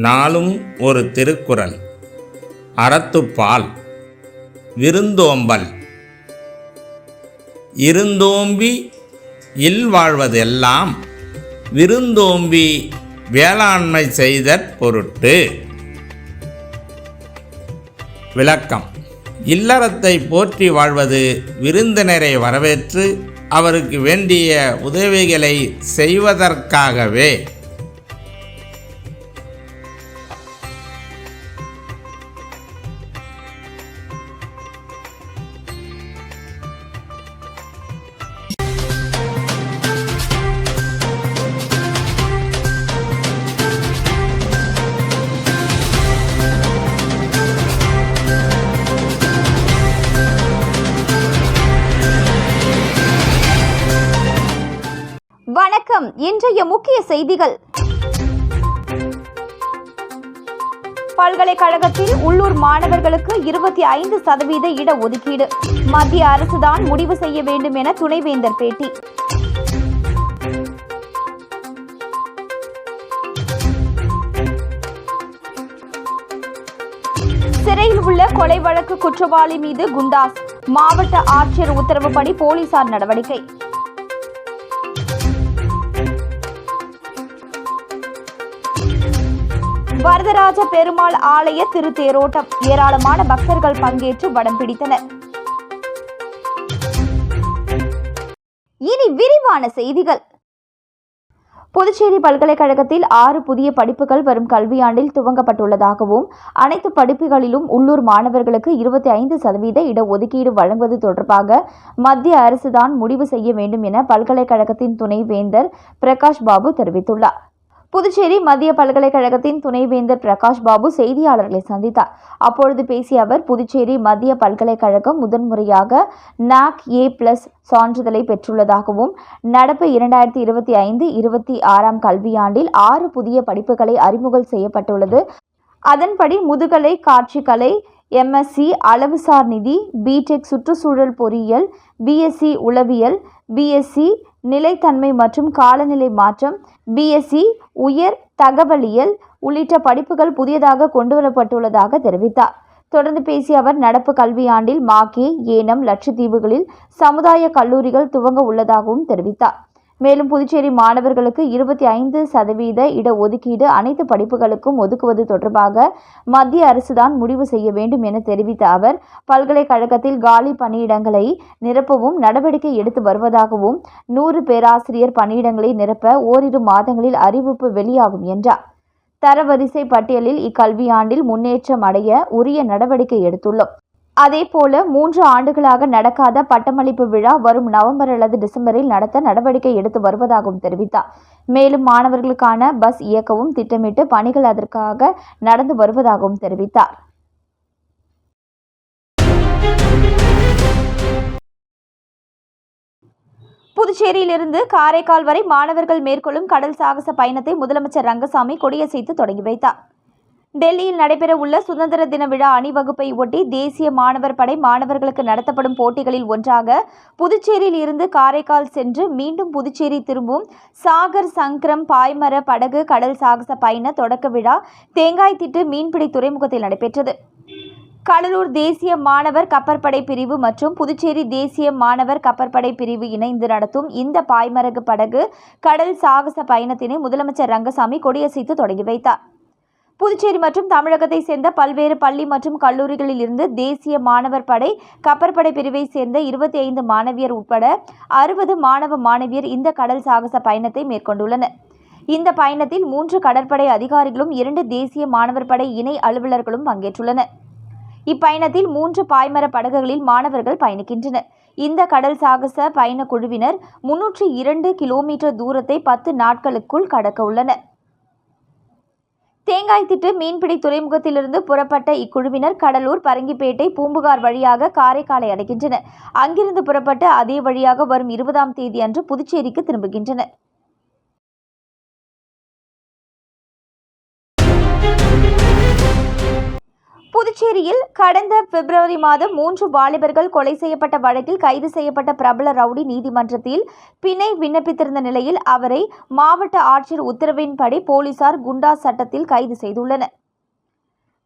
நாளும் ஒரு திருக்குறள். அறத்துப்பால் விருந்தோம்பல். இருந்தோம்பி இல்வாழ்வதெல்லாம் விருந்தோம்பி வேளாண்மை செய்தற் பொருட்டு. விளக்கம். இல்லறத்தை போற்றி வாழ்வது விருந்தினரை வரவேற்று அவருக்கு வேண்டிய உதவிகளை செய்வதற்காகவே. வணக்கம். இன்றைய முக்கிய செய்திகள். பல்கலைக்கழகத்தில் உள்ளூர் மாணவர்களுக்கு இருபத்தி ஐந்து சதவீத இடஒதுக்கீடு. மத்திய அரசுதான் முடிவு செய்ய வேண்டும் என துணைவேந்தர் பேட்டி. சிறையில் உள்ள கொலை வழக்கு குற்றவாளி மீது குண்டாஸ். மாவட்ட ஆட்சியர் உத்தரவுப்படி போலீசார் நடவடிக்கை. வரதராஜ பெருமாள் ஆலய திருத்தேரோட்டம். ஏராளமான பக்தர்கள் பங்கேற்று வடம் பிடித்தனர். இனி விரிவான செய்திகள். புதுச்சேரி பல்கலைக்கழகத்தில் ஆறு புதிய படிப்புகள் வரும் கல்வியாண்டில் துவங்கப்பட்டுள்ளதாகவும் அனைத்து படிப்புகளிலும் உள்ளூர் மாணவர்களுக்கு இருபத்தி ஐந்து சதவீத இடஒதுக்கீடு வழங்குவது தொடர்பாக மத்திய அரசுதான் முடிவு செய்ய வேண்டும் என பல்கலைக்கழகத்தின் துணைவேந்தர் பிரகாஷ் பாபு தெரிவித்துள்ளார். புதுச்சேரி மத்திய பல்கலைக்கழகத்தின் துணைவேந்தர் பிரகாஷ் பாபு செய்தியாளர்களை சந்தித்தார். அப்பொழுது பேசிய அவர் புதுச்சேரி மத்திய பல்கலைக்கழகம் முதன்முறையாக நாக் ஏ பிளஸ் சான்றிதழை பெற்றுள்ளதாகவும் நடப்பு இரண்டாயிரத்தி இருபத்தி ஐந்து இருபத்தி ஆறாம் கல்வியாண்டில் ஆறு புதிய படிப்புகளை அறிமுகம் செய்யப்பட்டுள்ளது. அதன்படி முதுகலை காட்சிக்கலை எம்எஸ்சி அளவுசார் நிதி பிடெக் சுற்றுச்சூழல் பொறியியல் பிஎஸ்சி உளவியல் பிஎஸ்சி நிலைத்தன்மை மற்றும் காலநிலை மாற்றம் பிஎஸ்சி உயர் தகவலியல் உள்ளிட்ட படிப்புகள் புதியதாக கொண்டுவரப்பட்டுள்ளதாக தெரிவித்தார். தொடர்ந்து பேசிய அவர் நடப்பு கல்வியாண்டில் மாகே ஏனம் லட்சத்தீவுகளில் சமுதாய கல்லூரிகள் துவங்க உள்ளதாகவும் தெரிவித்தார். மேலும் புதுச்சேரி மாணவர்களுக்கு இருபத்தி ஐந்து சதவீத இடஒதுக்கீடு அனைத்து படிப்புகளுக்கும் ஒதுக்குவது தொடர்பாக மத்திய அரசுதான் முடிவு செய்ய வேண்டும் என தெரிவித்த அவர் பல்கலைக்கழகத்தில் காலி பணியிடங்களை நிரப்பவும் நடவடிக்கை எடுத்து வருவதாகவும் நூறு பேராசிரியர் பணியிடங்களை நிரப்ப ஓரிரு மாதங்களில் அறிவிப்பு வெளியாகும் என்றார். தரவரிசை பட்டியலில் இக்கல்வியாண்டில் முன்னேற்றம் அடைய உரிய நடவடிக்கை எடுத்துள்ளோம். அதேபோல மூன்று ஆண்டுகளாக நடக்காத பட்டமளிப்பு விழா வரும் நவம்பர் அல்லது டிசம்பரில் நடத்த நடவடிக்கை எடுத்து வருவதாகவும் தெரிவித்தார். மேலும் மாணவர்களுக்கான பஸ் இயக்கவும் திட்டமிட்டு பணிகள் அதற்காக நடந்து வருவதாகவும் தெரிவித்தார். புதுச்சேரியிலிருந்து காரைக்கால் வரை மாணவர்கள் மேற்கொள்ளும் கடல் சாகச பயணத்தை முதலமைச்சர் ரங்கசாமி கொடியசைத்து தொடங்கி வைத்தார். டெல்லியில் நடைபெறவுள்ள சுதந்திர தின விழா அணிவகுப்பை ஒட்டி தேசிய மாணவர் படை மாணவர்களுக்கு நடத்தப்படும் போட்டிகளில் ஒன்றாக புதுச்சேரியில் இருந்து காரைக்கால் சென்று மீண்டும் புதுச்சேரி திரும்பும் சாகர் சங்கரம் பாய்மர படகு கடல் சாகச பயண தொடக்க விழா தேங்காய் திட்டு மீன்பிடி துறைமுகத்தில் நடைபெற்றது. கடலூர் தேசிய மாணவர் கப்பற்படை பிரிவு மற்றும் புதுச்சேரி தேசிய மாணவர் கப்பற்படை பிரிவு இணைந்து நடத்தும் இந்த பாய்மரகு படகு கடல் சாகச பயணத்தினை முதலமைச்சர் ரங்கசாமி கொடியசைத்து தொடங்கி வைத்தார். புதுச்சேரி மற்றும் தமிழகத்தை சேர்ந்த பல்வேறு பள்ளி மற்றும் கல்லூரிகளில் இருந்து தேசிய மாணவர் படை கப்பற்படை பிரிவை சேர்ந்த இருபத்தி ஐந்து மாணவியர் உட்பட அறுபது மாணவ மாணவியர் இந்த கடல் சாகச பயணத்தை மேற்கொண்டுள்ளனர். இந்த பயணத்தில் மூன்று கடற்படை அதிகாரிகளும் இரண்டு தேசிய மாணவர் படை இணை அலுவலர்களும் பங்கேற்றுள்ளனர். இப்பயணத்தில் மூன்று பாய்மர படகுகளில் மாணவர்கள் பயணிக்கின்றனர். இந்த கடல் சாகச பயண குழுவினர் முன்னூற்றி இரண்டு கிலோமீட்டர் தூரத்தை பத்து நாட்களுக்குள் கடக்க உள்ளனர். தேங்காய்த்திட்டு மீன்பிடி துறைமுகத்திலிருந்து புறப்பட்ட இக்குழுவினர் கடலூர் பரங்கிப்பேட்டை பூம்புகார் வழியாக காரைக்காலை அடைகின்றனர். அங்கிருந்து புறப்பட்டு அதே வழியாக வரும் இருபதாம் தேதி அன்று புதுச்சேரிக்கு திரும்புகின்றனர். புதுச்சேரியில் கடந்த பிப்ரவரி மாதம் மூன்று வாலிபர்கள் கொலை செய்யப்பட்ட வழக்கில் கைது செய்யப்பட்ட பிரபல ரவுடி நீதிமன்றத்தில் பிணை விண்ணப்பித்திருந்த நிலையில் அவரை மாவட்ட ஆட்சியர் உத்தரவின்படி போலீசார் குண்டா சட்டத்தில் கைது செய்துள்ளனர்.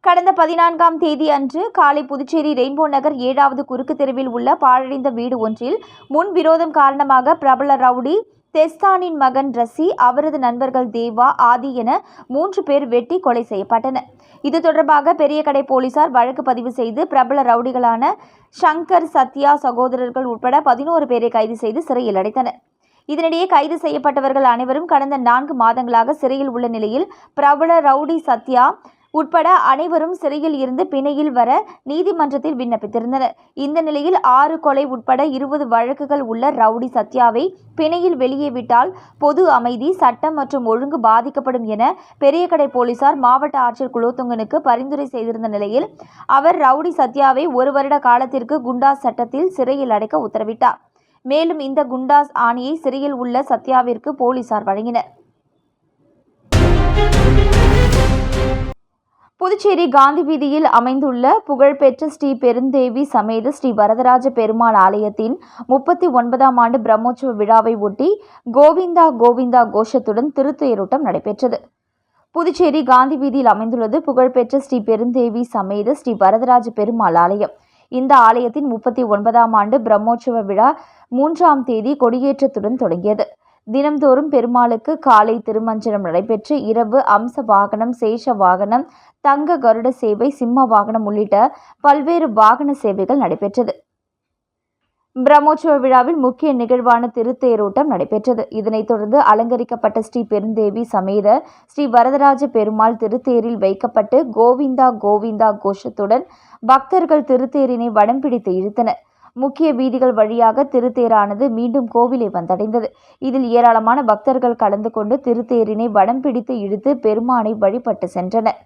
கடந்த பதினான்காம் தேதி அன்று காலை புதுச்சேரி ரெயின்போ நகர் ஏழாவது குறுக்கு தெருவில் உள்ள பாழடைந்த வீடு ஒன்றில் முன் விரோதம் காரணமாக பிரபல ரவுடி தெஸ்தானின் மகன் ரசி அவரது நண்பர்கள் தேவா ஆதி என மூன்று பேர் வெட்டி கொலை செய்யப்பட்டனர். இது தொடர்பாக பெரியகடை போலீசார் வழக்கு பதிவு செய்து பிரபல ரவுடிகளான ஷங்கர் சத்யா சகோதரர்கள் உட்பட பதினோரு பேரை கைது செய்து சிறையில் அடைத்தனர். இதனிடையே கைது செய்யப்பட்டவர்கள் அனைவரும் கடந்த நான்கு மாதங்களாக சிறையில் உள்ள நிலையில் பிரபல ரவுடி சத்யா உட்பட அனைவரும் சிறையில் இருந்து பிணையில் வர நீதிமன்றத்தில் விண்ணப்பித்திருந்தனர். இந்த நிலையில் ஆறு கொலை உட்பட இருபது வழக்குகள் உள்ள ரவுடி சத்யாவை பிணையில் வெளியே விட்டால் பொது அமைதி சட்டம் மற்றும் ஒழுங்கு பாதிக்கப்படும் என பெரியகடை போலீசார் மாவட்ட ஆட்சியர் குலோத்துங்கனுக்கு பரிந்துரை செய்திருந்த நிலையில் அவர் ரவுடி சத்யாவை ஒரு வருட காலத்திற்கு குண்டாஸ் சட்டத்தில் சிறையில் அடைக்க உத்தரவிட்டார். மேலும் இந்த குண்டாஸ் ஆணையை சிறையில் உள்ள சத்யாவிற்கு போலீசார் வழங்கினர். புதுச்சேரி காந்தி வீதியில் அமைந்துள்ள புகழ்பெற்ற ஸ்ரீ பெருந்தேவி சமேத ஸ்ரீ வரதராஜ பெருமாள் ஆலயத்தின் முப்பத்தி ஒன்பதாம் ஆண்டு பிரம்மோற்சவ விழாவை ஒட்டி கோவிந்தா கோவிந்தா கோஷத்துடன் திருத்தேரோட்டம் நடைபெற்றது. புதுச்சேரி காந்தி வீதியில் அமைந்துள்ளது புகழ்பெற்ற ஸ்ரீ பெருந்தேவி சமேத ஸ்ரீ வரதராஜ பெருமாள் ஆலயம். இந்த ஆலயத்தின் முப்பத்தி ஒன்பதாம் ஆண்டு பிரம்மோற்சவ விழா மூன்றாம் தேதி கொடியேற்றத்துடன் தொடங்கியது. தினம்தோறும் பெருமாளுக்கு காலை திருமஞ்சனம் நடைபெற்று இரவு அம்ச வாகனம் சேஷ வாகனம் தங்க கருட சேவை சிம்ம வாகனம் உள்ளிட்ட பல்வேறு வாகன சேவைகள் நடைபெற்றது. பிரம்மோற்சவ விழாவில் முக்கிய நிகழ்வான திருத்தேரோட்டம் நடைபெற்றது. இதனைத் தொடர்ந்து அலங்கரிக்கப்பட்ட ஸ்ரீ பெருந்தேவி சமேத ஸ்ரீ வரதராஜ பெருமாள் திருத்தேரில் வைக்கப்பட்டு கோவிந்தா கோவிந்தா கோஷத்துடன் பக்தர்கள் திருத்தேரினை வடம் பிடித்து இழுத்தனர். முக்கிய வீதிகள் வழியாக திருத்தேரானது மீண்டும் கோவிலை வந்தடைந்தது. இதில் ஏராளமான பக்தர்கள் கலந்து கொண்டு திருத்தேரினை வடம் பிடித்து இழுத்து பெருமானை வழிபட்டு சென்றனர்.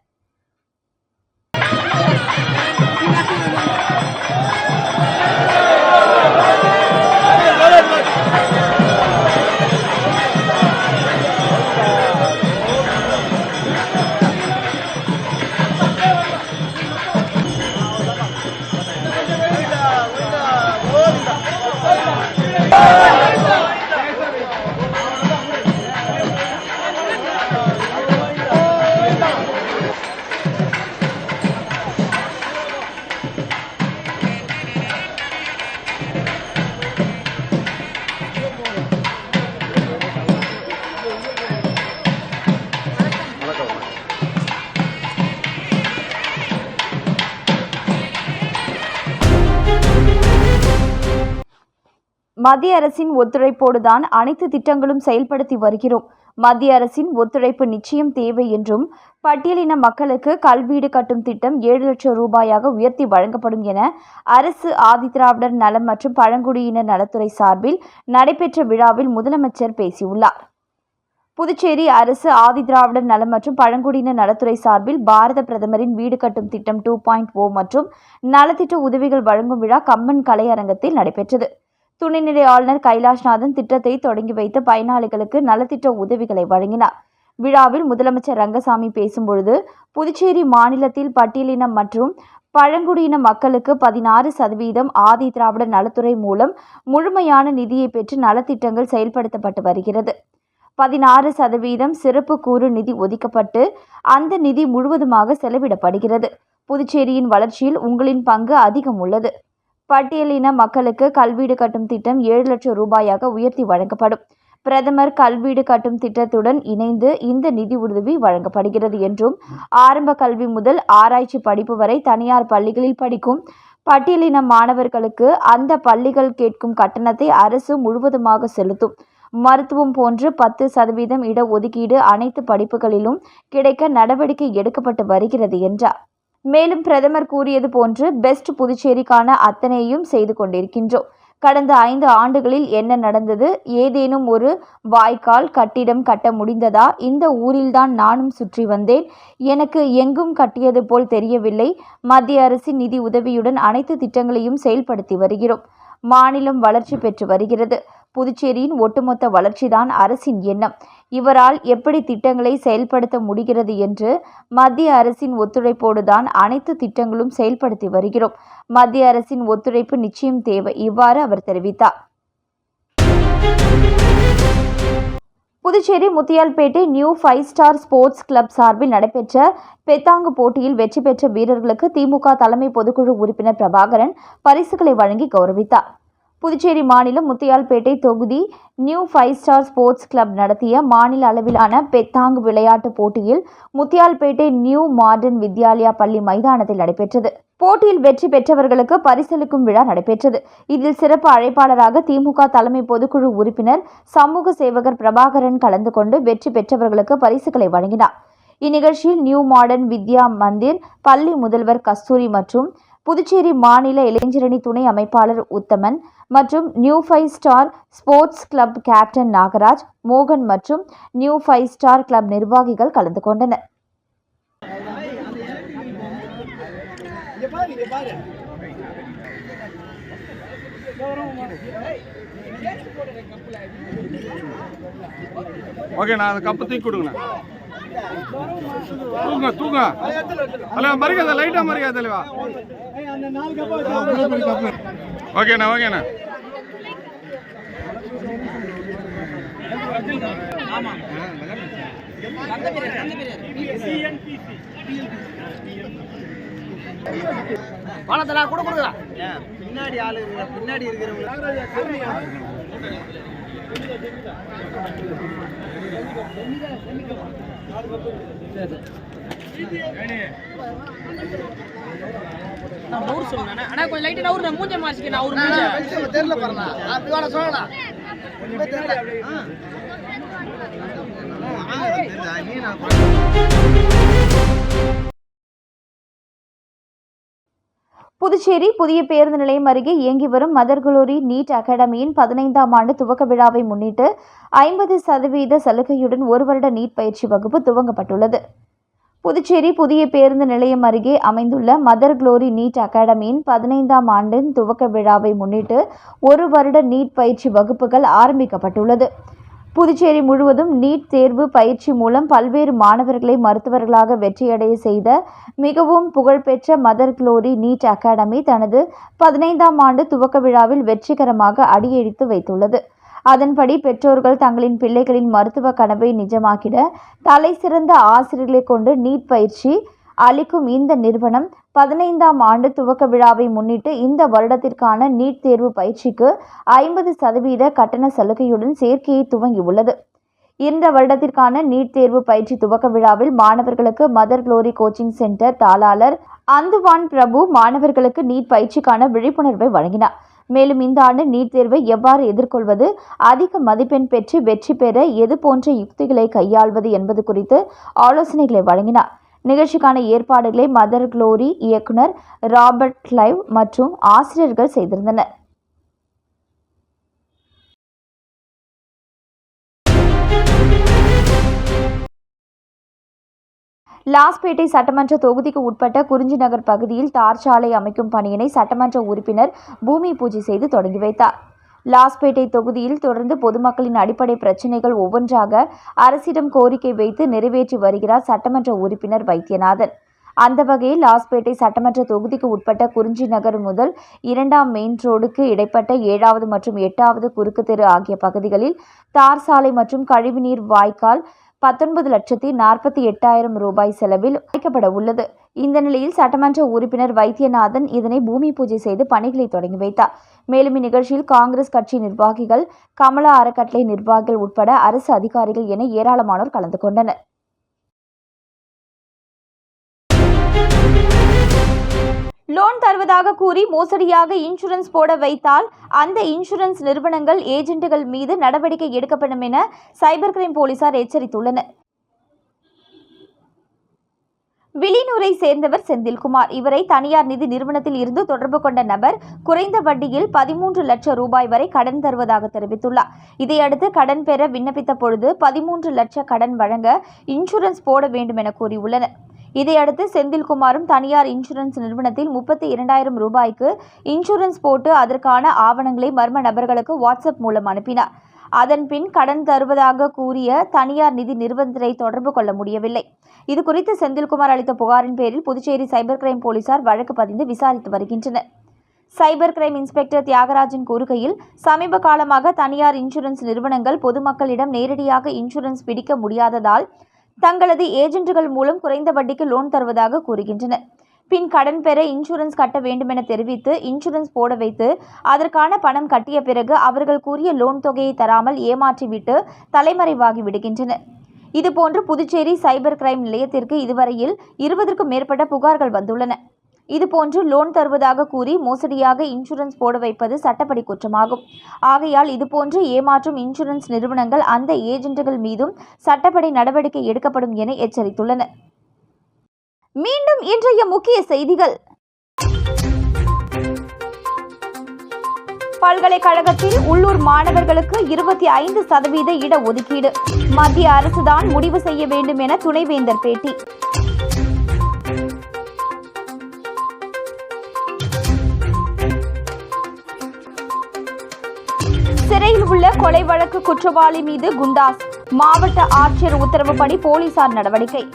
மத்திய அரசின் ஒத்துழைப்போடுதான் அனைத்து திட்டங்களும் செயல்படுத்தி வருகிறோம். மத்திய அரசின் ஒத்துழைப்பு நிச்சயம் தேவை என்றும் பட்டியலின மக்களுக்கு கல்வீடு கட்டும் திட்டம் ஏழு லட்சம் ரூபாயாக உயர்த்தி வழங்கப்படும் என அரசு ஆதிதிராவிடர் நலம் மற்றும் பழங்குடியினர் நலத்துறை சார்பில் நடைபெற்ற விழாவில் முதலமைச்சர் பேசியுள்ளார். புதுச்சேரி அரசு ஆதிதிராவிடர் நலம் மற்றும் பழங்குடியினர் நலத்துறை சார்பில் பாரத பிரதமரின் வீடு கட்டும் திட்டம் டூ பாயிண்ட் ஓ மற்றும் நலத்திட்ட உதவிகள் வழங்கும் விழா கம்மன் கலையரங்கத்தில் நடைபெற்றது. துணைநிலை ஆளுநர் கைலாஷ்நாதன் திட்டத்தை தொடங்கி வைத்து பயனாளிகளுக்கு நலத்திட்ட உதவிகளை வழங்கினார். விழாவில் முதலமைச்சர் ரங்கசாமி பேசும்பொழுது புதுச்சேரி மாநிலத்தில் பட்டியலினம் மற்றும் பழங்குடியின மக்களுக்கு பதினாறு சதவீதம் ஆதி திராவிட நலத்துறை மூலம் முழுமையான நிதியை பெற்று நலத்திட்டங்கள் செயல்படுத்தப்பட்டு வருகிறது. பதினாறு சதவீதம் சிறப்பு கூறு நிதி ஒதுக்கப்பட்டு அந்த நிதி முழுவதுமாக செலவிடப்படுகிறது. புதுச்சேரியின் வளர்ச்சியில் உங்களின் பங்கு அதிகம் உள்ளது. பட்டியலின மக்களுக்கு கல்வீடு கட்டும் திட்டம் ஏழு லட்சம் ரூபாயாக உயர்த்தி வழங்கப்படும். பிரதமர் கல்வீடு கட்டும் திட்டத்துடன் இணைந்து இந்த நிதி உதவி வழங்கப்படுகிறது என்றும் ஆரம்ப கல்வி முதல் ஆராய்ச்சி படிப்பு வரை தனியார் பள்ளிகளில் படிக்கும் பட்டியலின மாணவர்களுக்கு அந்த பள்ளிகள் கேட்கும் கட்டணத்தை அரசு முழுவதுமாக செலுத்தும். மருத்துவம் போன்று பத்து சதவீதம் இடஒதுக்கீடு அனைத்து படிப்புகளிலும் கிடைக்க நடவடிக்கை எடுக்கப்பட்டு வருகிறது என்றார். மேலும் பிரதமர் கூறியது போன்று பெஸ்ட் புதுச்சேரிக்கான அத்தனையும் செய்து கொண்டிருக்கின்றோம். கடந்த ஐந்து ஆண்டுகளில் என்ன நடந்தது? ஏதேனும் ஒரு வாய்க்கால் கட்டிடம் கட்ட முடிந்ததா? இந்த ஊரில்தான் நானும் சுற்றி வந்தேன். எனக்கு எங்கும் கட்டியது போல் தெரியவில்லை. மத்திய அரசின் நிதி உதவியுடன் அனைத்து திட்டங்களையும் செயல்படுத்தி வருகிறோம். மாநிலம் வளர்ச்சி பெற்று வருகிறது. புதுச்சேரியின் ஒட்டுமொத்த வளர்ச்சிதான் அரசின் எண்ணம். இவரால் எப்படி திட்டங்களை செயல்படுத்த முடிகிறது என்று மத்திய அரசின் ஒத்துழைப்போடுதான் அனைத்து திட்டங்களும் செயல்படுத்தி வருகிறோம். மத்திய அரசின் ஒத்துழைப்பு நிச்சயம் தேவை இவ்வாறு அவர் தெரிவித்தார். Puducherry Muthialpet new five star sports club சார்பில் நடைபெற்ற பெத்தாங்கு போட்டியில் வெற்றி பெற்ற வீரர்களுக்கு திமுக தலைமை பொதுக்குழு உறுப்பினர் பிரபாகரன் பரிசுகளை வழங்கி கௌரவித்தார். புதுச்சேரி மாநிலம் முத்தியால்பேட்டை தொகுதி new five star sports club நடத்திய மாநில அளவிலான பெத்தாங் விளையாட்டுப் போட்டியில் முத்தியால்பேட்டை நியூ மாடர்ன் வித்யாலயா பள்ளி மைதானத்தில் நடைபெற்றது. போட்டியில் வெற்றி பெற்றவர்களுக்கு பரிசளிக்கும் விழா நடைபெற்றது. இதில் சிறப்பு அழைப்பாளராக திமுக தலைமை பொதுக்குழு உறுப்பினர் சமூக சேவகர் பிரபாகரன் கலந்து கொண்டு வெற்றி பெற்றவர்களுக்கு பரிசுகளை வழங்கினார். இந்நிகழ்ச்சியில் நியூ மாடர்ன் வித்யா மந்திர் பள்ளி முதல்வர் கஸ்தூரி மற்றும் புதுச்சேரி மாநில இளைஞரணி துணை அமைப்பாளர் உத்தமன் மற்றும் new five star sports club captain Nagaraj மோகன் மற்றும் நியூ ஃபைவ் ஸ்டார் கிளப் நிர்வாகிகள் கலந்து கொண்டனர். ஓகே நான் அந்த கப்பு தூக்கி கொடுங்கண்ணா தூங்க தூங்க. அல்ல மறிக்காத லைட்டா மறிக்காத தெளிவா ஓகேண்ணா ஓகேண்ணா பின்னாடி ஆளு பின்னாடி இருக்கிறவங்க. நான் நூறு சொன்னேன் அண்ணா கொஞ்சம் லைட்டா மூஞ்ச மாசிக்கு நான் ஒரு மூஞ்ச தெரியல பாருண்ணா அப்படி வேணா சொல்லலாம் ஒண்ணுமே தெரியல புதுச்சேரி புதிய பேருந்து நிலையம் அருகே இயங்கி வரும் மதர் குளோரி நீட் அகாடமியின் பதினைந்தாம் ஆண்டு துவக்க விழாவை முன்னிட்டு ஐம்பது சதவீத சலுகையுடன் ஒரு வருட நீட் பயிற்சி வகுப்பு துவங்கப்பட்டுள்ளது. புதுச்சேரி புதிய பேருந்து நிலையம் அருகே அமைந்துள்ள மதர் குளோரி நீட் அகாடமியின் பதினைந்தாம் ஆண்டின் துவக்க விழாவை முன்னிட்டு ஒரு வருட நீட் பயிற்சி வகுப்புகள் ஆரம்பிக்கப்பட்டுள்ளது. புதுச்சேரி முழுவதும் நீட் தேர்வு பயிற்சி மூலம் பல்வேறு மாணவர்களை மருத்துவர்களாக வெற்றியடைய செய்த மிகவும் புகழ்பெற்ற மதர் குளோரி நீட் அகாடமி தனது பதினைந்தாம் ஆண்டு துவக்க விழாவில் வெற்றிகரமாக அடியெடுத்து வைத்துள்ளது. அதன்படி பெற்றோர்கள் தங்களின் பிள்ளைகளின் மருத்துவ கனவை நிஜமாக்கிட தலை சிறந்த ஆசிரியர்களை கொண்டு நீட் பயிற்சி அளிக்கும் இந்த நிறுவனம் பதினைந்தாம் ஆண்டு துவக்க விழாவை முன்னிட்டு இந்த வருடத்திற்கான நீட் தேர்வு பயிற்சிக்கு ஐம்பது சதவீத கட்டண சலுகையுடன் சேர்க்கையை துவங்கியுள்ளது. இந்த வருடத்திற்கான நீட் தேர்வு பயிற்சி துவக்க விழாவில் மாணவர்களுக்கு மதர் குளோரி கோச்சிங் சென்டர் தாளாளர் அந்துவான் பிரபு மாணவர்களுக்கு நீட் பயிற்சிக்கான விழிப்புணர்வை வழங்கினார். மேலும் இந்த ஆண்டு நீட் தேர்வை எவ்வாறு எதிர்கொள்வது அதிக மதிப்பெண் பெற்று வெற்றி பெற எது போன்ற யுக்திகளை கையாள்வது என்பது குறித்து ஆலோசனைகளை வழங்கினார். நிகழ்ச்சிக்கான ஏற்பாடுகளை மதர் குளோரி இயக்குனர் ராபர்ட் கிளைவ் மற்றும் ஆசிரியர்கள் செய்திருந்தனர். லாஸ்பேட்டை சட்டமன்ற தொகுதிக்கு உட்பட்ட குறிஞ்சி நகர் பகுதியில் தார் சாலை அமைக்கும் பணியினை சட்டமன்ற உறுப்பினர் பூமி பூஜை செய்து தொடங்கி வைத்தார். லாஸ்பேட்டை தொகுதியில் தொடர்ந்து பொதுமக்களின் அடிப்படை பிரச்சினைகள் ஒவ்வொன்றாக அரசிடம் கோரிக்கை வைத்து நிறைவேற்றி வருகிறார் சட்டமன்ற உறுப்பினர் வைத்தியநாதன். அந்த வகையில் லாஸ்பேட்டை சட்டமன்ற தொகுதிக்கு உட்பட்ட குறிஞ்சி நகர் முதல் இரண்டாம் மெயின் ரோடுக்கு இடைப்பட்ட ஏழாவது மற்றும் எட்டாவது குறுக்கு தெரு ஆகிய பகுதிகளில் தார் சாலை மற்றும் கழிவுநீர் வாய்க்கால் பத்தொன்பது லட்சத்தி நாற்பத்தி எட்டாயிரம் ரூபாய் செலவில் அமைக்கப்பட உள்ளது. இந்த நிலையில் சட்டமன்ற உறுப்பினர் வைத்தியநாதன் இதனை பூமி பூஜை செய்து பணிகளை தொடங்கி வைத்தார். மேலும் இந்நிகழ்ச்சியில் காங்கிரஸ் கட்சி நிர்வாகிகள் கமலா அறக்கட்டளை நிர்வாகிகள் உட்பட அரசு அதிகாரிகள் என ஏராளமானோர் கலந்து கொண்டனர். தருவதாக கூறி மோசடியாக இன்சூரன்ஸ் போட வைத்தால் அந்த இன்சூரன்ஸ் நிறுவனங்கள் ஏஜென்ட்டுகள் மீது நடவடிக்கை எடுக்கப்படும் என சைபர் கிரைம் போலீசார் எச்சரித்துள்ளனர். வில்லியனூரை சேர்ந்தவர் செந்தில்குமார். இவரை தனியார் நிதி நிறுவனத்தில் இருந்து தொடர்பு கொண்ட நபர் குறைந்த வட்டியில் பதிமூன்று லட்சம் ரூபாய் வரை கடன் தருவதாக தெரிவித்துள்ளார். இதையடுத்து கடன் பெற விண்ணப்பித்த பொழுது பதிமூன்று லட்ச கடன் வழங்க இன்சூரன்ஸ் போட வேண்டும் என கூறியுள்ளனர். இதையடுத்து செந்தில்குமாரும் தனியார் இன்சூரன்ஸ் நிறுவனத்தில் முப்பத்தி இரண்டாயிரம் ரூபாய்க்கு இன்சூரன்ஸ் போட்டு அதற்கான ஆவணங்களை மர்ம நபர்களுக்கு வாட்ஸ்அப் மூலம் அனுப்பினார். அதன்பின் கடன் தருவதாக கூறிய தனியார் நிதி நிறுவனத்தை தொடர்பு கொள்ள முடியவில்லை. இது குறித்து செந்தில்குமார் அளித்த புகாரின் பேரில் புதுச்சேரி சைபர் கிரைம் போலீசார் வழக்கு பதிந்து விசாரித்து வருகின்றனர். சைபர் கிரைம் இன்ஸ்பெக்டர் தியாகராஜன் கூறுகையில் சமீப காலமாக தனியார் இன்சூரன்ஸ் நிறுவனங்கள் பொதுமக்களிடம் நேரடியாக இன்சூரன்ஸ் பிடிக்க முடியாததால் தங்களது ஏஜென்ட்டுகள் மூலம் குறைந்த வட்டிக்கு லோன் தருவதாக கூறுகின்றனர். பின் கடன் பெற இன்சூரன்ஸ் கட்ட வேண்டுமென தெரிவித்து இன்சூரன்ஸ் போட வைத்து அதற்கான பணம் கட்டிய பிறகு அவர்கள் கூறிய லோன் தொகையை தராமல் ஏமாற்றிவிட்டு தலைமறைவாகி விடுகின்றனர். இதுபோன்று புதுச்சேரி சைபர் கிரைம் நிலையத்திற்கு இதுவரையில் இருபதற்கும் மேற்பட்ட புகார்கள் வந்துள்ளன. இதுபோன்று லோன் தருவதாக கூறி மோசடியாக இன்சூரன்ஸ் போட வைப்பது சட்டப்படி குற்றமாகும். ஆகையால் இதுபோன்று ஏமாற்றும் இன்சூரன்ஸ் நிறுவனங்கள் அந்த ஏஜென்ட்டுகள் மீதும் சட்டப்படி நடவடிக்கை எடுக்கப்படும் என எச்சரித்துள்ளனர். மீண்டும் இன்றைய முக்கிய செய்திகள். பல்கலைக்கழகத்தில் உள்ளூர் மாணவர்களுக்கு இருபத்தி ஐந்து சதவீத இடஒதுக்கீடு. மத்திய அரசுதான் முடிவு செய்ய வேண்டும் என துணைவேந்தர் பேட்டி. உள்ள கொலை வழக்கு குற்றவாளி மீது குண்டாஸ். மாவட்ட ஆட்சியர் உத்தரவுப்படி போலீசார் நடவடிக்கை.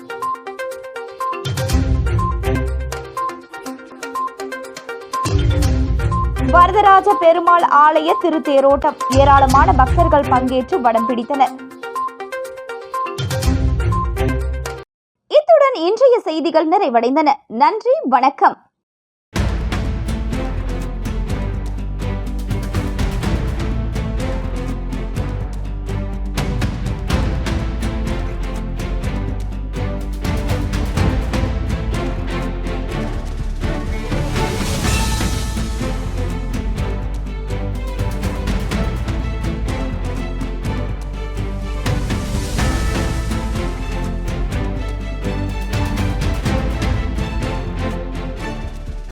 வரதராஜ பெருமாள் ஆலய திருத்தேரோட்டம். ஏராளமான பக்தர்கள் பங்கேற்று வடம் பிடித்தனர். இத்துடன் இன்றைய செய்திகள் நிறைவடைந்தன. நன்றி வணக்கம்.